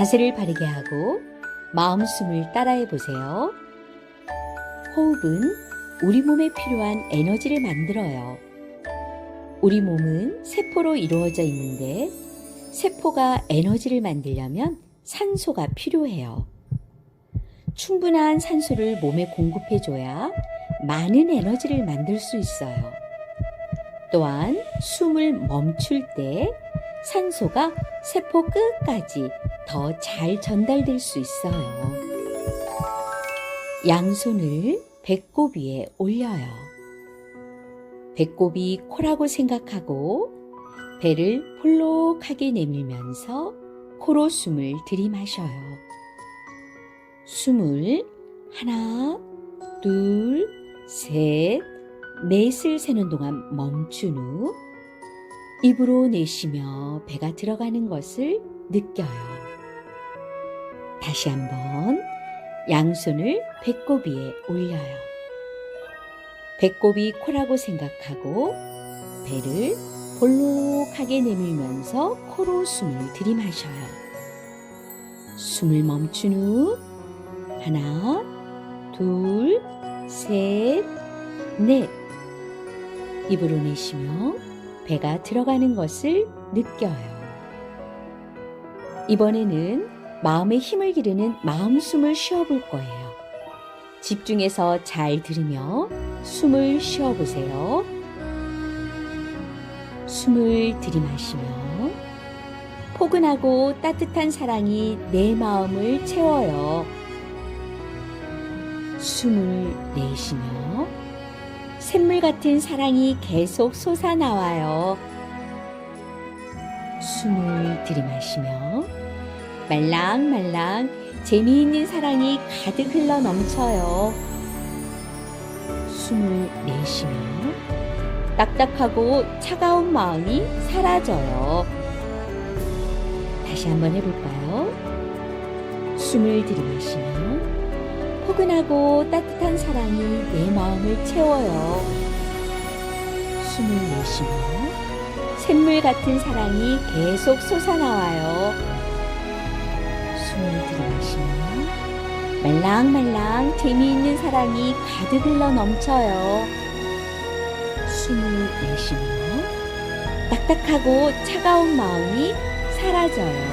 자세를 바르게 하고 마음 숨을 따라해 보세요. 호흡은 우리 몸에 필요한 에너지를 만들어요. 우리 몸은 세포로 이루어져 있는데 세포가 에너지를 만들려면 산소가 필요해요. 충분한 산소를 몸에 공급해줘야 많은 에너지를 만들 수 있어요. 또한 숨을 멈출 때 산소가 세포 끝까지 더 잘 전달될 수 있어요. 양손을 배꼽 위에 올려요. 배꼽이 코라고 생각하고 배를 볼록하게 내밀면서 코로 숨을 들이마셔요. 숨을 하나, 둘, 셋, 넷을 세는 동안 멈춘 후 입으로 내쉬며 배가 들어가는 것을 느껴요. 다시 한번 양손을 배꼽 위에 올려요. 배꼽이 코라고 생각하고 배를 볼록하게 내밀면서 코로 숨을 들이마셔요. 숨을 멈춘 후 하나, 둘, 셋, 넷. 입으로 내쉬며 배가 들어가는 것을 느껴요. 이번에는 마음의 힘을 기르는 마음 숨을 쉬어볼 거예요. 집중해서 잘 들으며 숨을 쉬어보세요. 숨을 들이마시며 포근하고 따뜻한 사랑이 내 마음을 채워요. 숨을 내쉬며 샘물 같은 사랑이 계속 솟아나와요. 숨을 들이마시며 말랑말랑 재미있는 사랑이 가득 흘러 넘쳐요. 숨을 내쉬며 딱딱하고 차가운 마음이 사라져요. 다시 한번 해볼까요? 숨을 들이마시며 포근하고 따뜻한 사랑이 내 마음을 채워요. 숨을 내쉬며 샘물 같은 사랑이 계속 솟아나와요. 숨을 들이마시며 말랑말랑 재미있는 사랑이 가득 흘러 넘쳐요. 숨을 내쉬며 딱딱하고 차가운 마음이 사라져요.